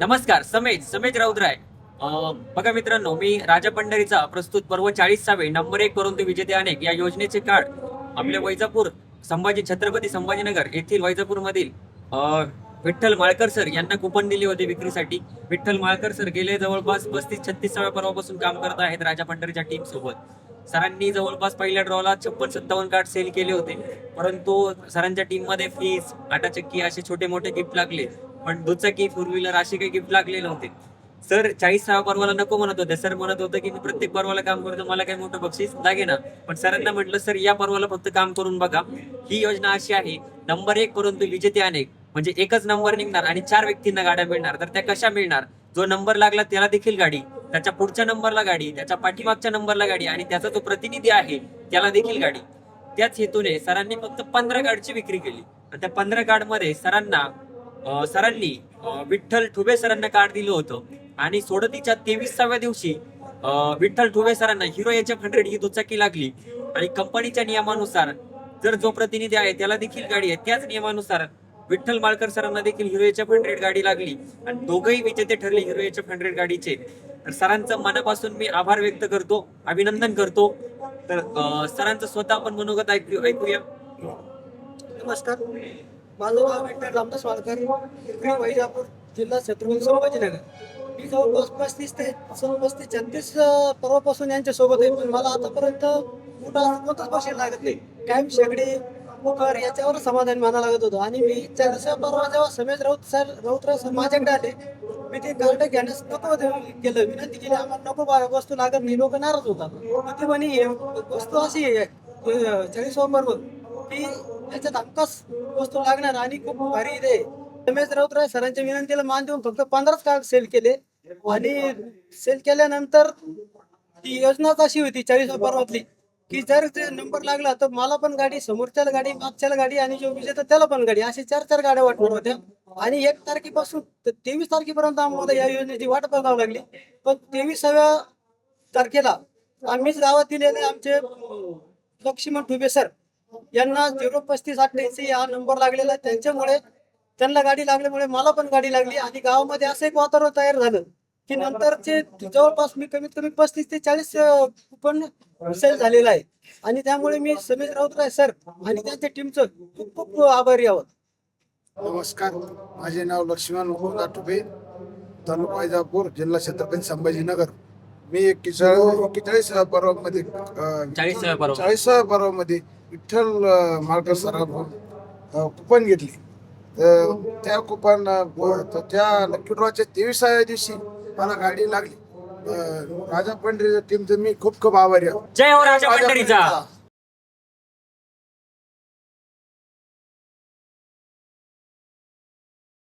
नमस्कार समेज समेज राऊतराय. अं, बघा मित्रांनो मी राजा पंढरीचा प्रस्तुत पर्व चाळीसावे नंबर एक परंतु विजेते अनेक. या योजनेचे कार्ड आपल्या वैजापूर संभाजी छत्रपती संभाजीनगर येथील वैजापूर मधील विठ्ठल माळकर सर यांना कुपन दिले होते विक्रीसाठी. विठ्ठल माळकर सर गेले जवळपास पस्तीस छत्तीसाव्या पर्वापासून काम करत आहेत राजा पंढरीच्या टीम सोबत. सरांनी जवळपास पहिल्या ड्रॉला छप्पन सत्तावन्न कार्ड सेल केले होते. परंतु सरांच्या टीममध्ये फीज आटाचक्की असे छोटे मोठे गिफ्ट लागले. पण दुचाकी फोर व्हीलर असे काही गिफ्ट लागले नव्हते. सर चाळीस सहा पर्वाला नको म्हणत होते. सर म्हणत होते की मी प्रत्येक पर्वाला काम करतो. मला काही मोठं बक्षीस लागे ना. पण सरांना म्हटलं सर या पर्वाला फक्त काम करून बघा. ही योजना अशी आहे. नंबर एक परंतु विजेते अनेक. म्हणजे एकच नंबर निघणार आणि चार व्यक्तींना गाड्या मिळणार. तर त्या कशा मिळणार? जो नंबर लागला त्याला देखील गाडी. त्याच्या पुढच्या नंबरला गाडी त्याच्या पाठीमागच्या नंबरला गाडी आणि त्याचा जो प्रतिनिधी आहे त्याला देखील गाडी. त्याच हेतूने सरांनी फक्त पंधरा कार्डची विक्री केली. आणि त्या पंधरा कार्डमध्ये सरांना सरांनी विठ्ठल ठुबे सरांना कार्ड दिलं होतं. आणि सोडतीच्या तेवीसाव्या दिवशी विठ्ठल ठुबे सरांना हिरो एच एफ हंड्रेड ही दुचाकी लागली. आणि कंपनीच्या नियमानुसार जर जो प्रतिनिधी आहे त्याला देखील गाडी आहे त्याच नियमानुसार विठ्ठल माळकर सरांना देखील हिरो एच एफ हंड्रेड गाडी लागली. आणि दोघंही विजेते ठरले हिरो एच एफ हंड्रेड गाडीचे. तर सरांचं मनापासून मी आभार व्यक्त करतो अभिनंदन करतो. तर सरांचं स्वतः आपण मनोगत ऐकू ऐकूया. नमस्कार. माझं नाव विठ्ठल रामदास वाळकर वैजापूर जिल्हा छत्रपती संभाजीनगर मी जवळपास पस्तीस ते पस्तीस छत्तीस पर्वापासून यांच्या सोबत आहे. पण मला आतापर्यंत कुठं कोणताच बक्षीस लागत नाही. कायम शेगडी कुकर याच्यावर समाधान माना लागत होतं. आणि मी चारशे परवा जेव्हा समेश राऊत सर राऊतराव सर माझ्याकडे आले मी ते कार्ड घेण्यास नको केलं. विनंती केली आम्हाला नको वस्तू लागत नाही. लोक नाराज होतात. ते म्हणे वस्तू अशी आहे चाळीस बरोबर की याच्यात हमखास वस्तू लागणार आणि खूप भारी इथे समेश एस सरांच्या विनंतीला मान देऊन फक्त पंधराच कार्ड सेल केले. आणि सेल केल्यानंतर ती योजनाच अशी होती चाळीस पर्वातली की जर ते नंबर लागला तर मला पण गाडी समोरच्याला गाडी मागच्याला गाडी आणि जो विजेता त्याला पण गाडी. अशी चार चार गाड्या वाटणार होत्या. आणि एक तारखेपासून तेवीस तारखेपर्यंत आम्हाला या योजनेची वाट बघावी लागली. पण तेवीसाव्या तारखेला आम्हीच गावात दिलेले आमचे लक्ष्मण ठुबे सर यांना झिरो पस्तीस अठ्ठ्याऐंशी हा नंबर लागलेला त्यांच्यामुळे त्यांना गाडी लागल्यामुळे मला पण गाडी लागली आणि गावामध्ये असं एक वातावरण तयार झालं. की नंतरचे जवळपास मी कमीत कमी पस्तीस ते चाळीस कुपन सेल झालेला आहे. आणि त्यामुळे मी समीर राऊतराय सर आणि त्यांच्या टीमचं खूप खूप आभारी आहोत. नमस्कार. माझे नाव लक्ष्मण मुकुंद आठुबे तालुका वैजापूर जिल्हा छत्रपती संभाजीनगर. मी एक्केचाळीस पर्वामध्ये चाळीसाव्या पर्व. चाळीस पर्वामध्ये विठ्ठल सरांकडून अं, कुपन घेतली. त्या कुपन त्या लकी ड्रॉच्या तेविसाव्या दिवशी मला गाडी लागली. राजा पंढरीच्या टीमचं मी खूप खूप आभारी आहे. जय हो राजा पंढरीचा.